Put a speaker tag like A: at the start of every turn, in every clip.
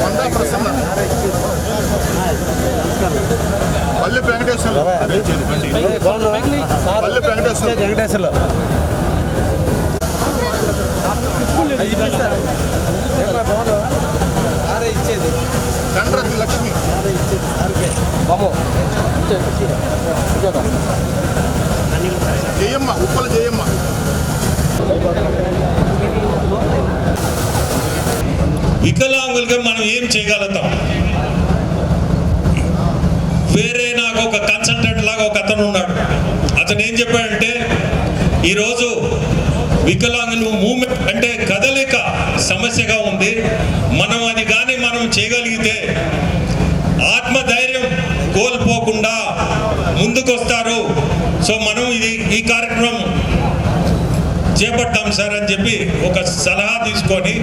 A: కొండా ప్రసన్న పల్లె వెంకటేశ్వర. పల్లె వెంకటేశ్వర.
B: వెంకటేశ్వర్లు
A: గండ్రతి లక్ష్మి జయమ్మ ఉప్పల జయమ్మ.
C: వికలాంగులుగా మనం ఏం చేయగలుగుతాం? వేరే నాకు ఒక కన్సల్టెంట్ లాగా ఒక అతను ఉన్నాడు. అతను ఏం చెప్పాడంటే ఈరోజు వికలాంగులు మూమెంట్ అంటే కదలిక సమస్యగా ఉంది. మనం అది కానీ మనం చేయగలిగితే ఆత్మధైర్యం కోల్పోకుండా ముందుకొస్తారు. సో మనం కార్యక్రమం చేపట్టాం సార్ అని చెప్పి ఒక సలహా తీసుకొని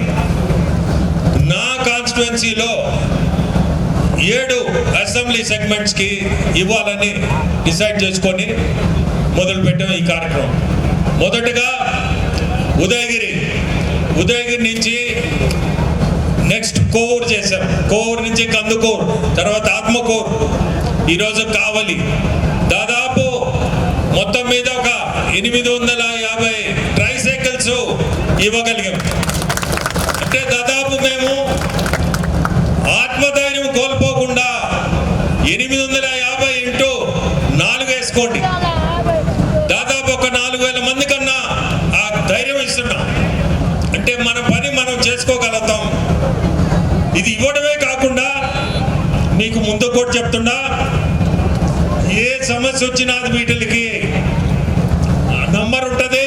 C: నా కాన్స్టిట్యున్సీలో ఏడు అసెంబ్లీ సెగ్మెంట్స్కి ఇవ్వాలని డిసైడ్ చేసుకొని మొదలుపెట్టాం ఈ కార్యక్రమం. మొదటగా ఉదయగిరి. ఉదయగిరి నుంచి నెక్స్ట్ కోవూరు చేశాం. కోవూరు నుంచి కందుకూరు తర్వాత ఆత్మకూరు ఈరోజు కావలి. మొత్తం మీద ఒక ఎనిమిది వందల యాభై ట్రైసైకిల్స్ ఇవ్వగలిగాం. అంటే దాదాపు మేము ఆత్మధైర్యం కోల్పోకుండా ఎనిమిది వందల యాభై ఇంటూ నాలుగు వేసుకోండి. దాదాపు ఒక నాలుగు వేల మంది కన్నా ఆ ధైర్యం ఇస్తున్నాం. అంటే మన పని మనం చేసుకోగలుగుతాం. ఇది ఇవ్వడమే కాకుండా మీకు ముందు కూడా చెప్తున్నా సమస్య వచ్చినా వీటికి నంబర్ ఉంటుంది.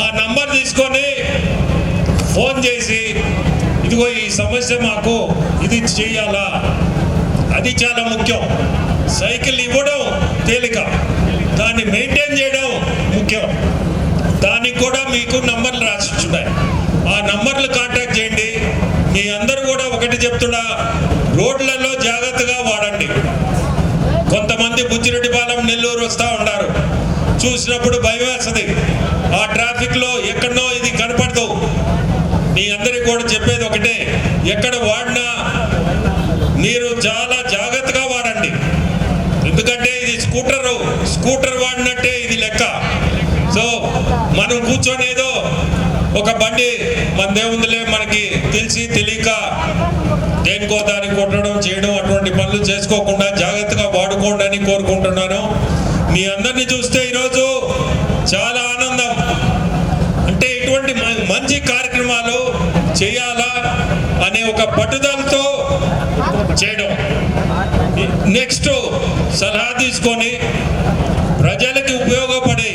C: ఆ నంబర్ తీసుకొని ఫోన్ చేసి ఇదిగో ఈ సమస్య మాకు ఇది చేయాలా? అది చాలా ముఖ్యం. సైకిల్ ఇవ్వడం తేలిక. దాన్ని మెయింటైన్ చేయడం ముఖ్యం. దానికి కూడా మీకు నంబర్లు రాసిచ్చున్నాయి ఆ నంబర్లు కాంటాక్ట్ చేయండి. మీ అందరూ కూడా ఒకటి చెప్తున్నా రోడ్లలో కొంతమంది బుచ్చిరెడ్డిపాలెం నెల్లూరు వస్తూ ఉన్నారు. చూసినప్పుడు భయం వేస్తుంది ఆ ట్రాఫిక్లో ఎక్కడనో ఇది కనపడదు. మీ అందరికి కూడా చెప్పేది ఒకటే ఎక్కడ వాడినా మీరు చాలా జాగ్రత్తగా వాడండి. ఎందుకంటే ఇది స్కూటర్ స్కూటర్ వాడినట్టే ఇది లెక్క. సో మనం కూర్చొని ఏదో ఒక బండి మనదేముందిలే మనకి తెలిసి తెలియక దేనికో దానికి కొట్టడం చేయడం అటువంటి పనులు చేసుకోకుండా జాగ్రత్తగా వాడుకోండి అని కోరుకుంటున్నాను. మీ అందరినీ చూస్తే ఈరోజు చాలా ఆనందం. అంటే ఇటువంటి మ- మంచి కార్యక్రమాలు చేయాలా అనే ఒక పట్టుదలతో చేయడం. నెక్స్ట్ సలహా తీసుకొని ప్రజలకి ఉపయోగపడే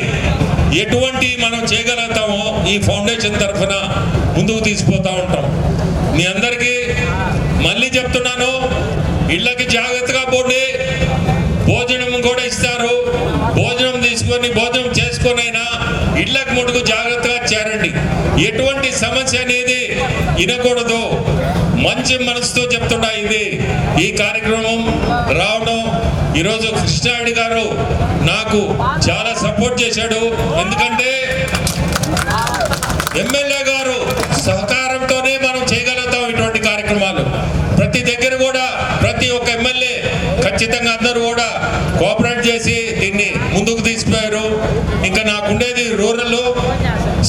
C: ఎటువంటి మనం చేయగలుగుతామో ఈ ఫౌండేషన్ తరఫున ముందుకు తీసుకుపోతా ఉంటాం. మీ అందరికీ మళ్ళీ చెప్తున్నాను ఇళ్ళకి జాగ్రత్తగా పోండి. భోజనం కూడా ఇస్తారు. భోజనం తీసుకొని భోజనం చేసుకొనైనా ఇళ్ళకి ముడుగు జాగ్రత్తగా చేరండి. ఎటువంటి సమస్య అనేది వినకూడదు. మంచి మనసుతో చెప్తున్నా ఇది. ఈ కార్యక్రమం రావడం ఈరోజు కృష్ణారెడ్డి గారు నాకు చాలా సపోర్ట్ చేశాడు. ఎందుకంటే ఎమ్మెల్యే గారు సహకారం మనం చేయగలుగుతాం ఇటువంటి కార్యక్రమాలు ప్రతి దగ్గర కూడా ప్రతి ఒక్క ఎమ్మెల్యే ఖచ్చితంగా అందరూ కూడా కోఆపరేట్ చేసి దీన్ని ముందుకు తీసుకుపోయారు. ఇంకా నాకుండేది రూరల్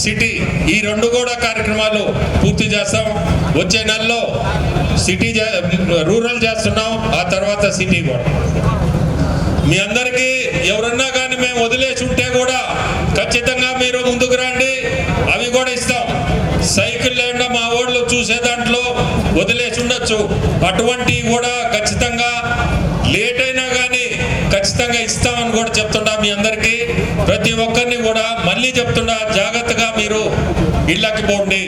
C: సిటీ. ఈ రెండు కూడా కార్యక్రమాలు పూర్తి చేస్తాం. వచ్చే నెలలో సిటీ రూరల్ చేస్తున్నాం. ఆ తర్వాత సిటీ కూడా. మీ అందరికీ ఎవరన్నా కానీ మేము వదిలేసి ఉంటే కూడా ఖచ్చితంగా మీరు ముందుకు రండి. అవి కూడా ఇస్తాం. సైకిల్ లేకుండా మా ఓళ్ళు చూసే దాంట్లో వదిలేసి ఉండొచ్చు. అటువంటివి కూడా ఖచ్చితంగా లేట్ అయినా కానీ ఖచ్చితంగా ఇస్తామని కూడా చెప్తున్నా మీ అందరికీ. ప్రతి ఒక్కరిని కూడా మళ్ళీ చెప్తుండ జాగ్రత్తగా మీరు ఇళ్ళకి పోండి.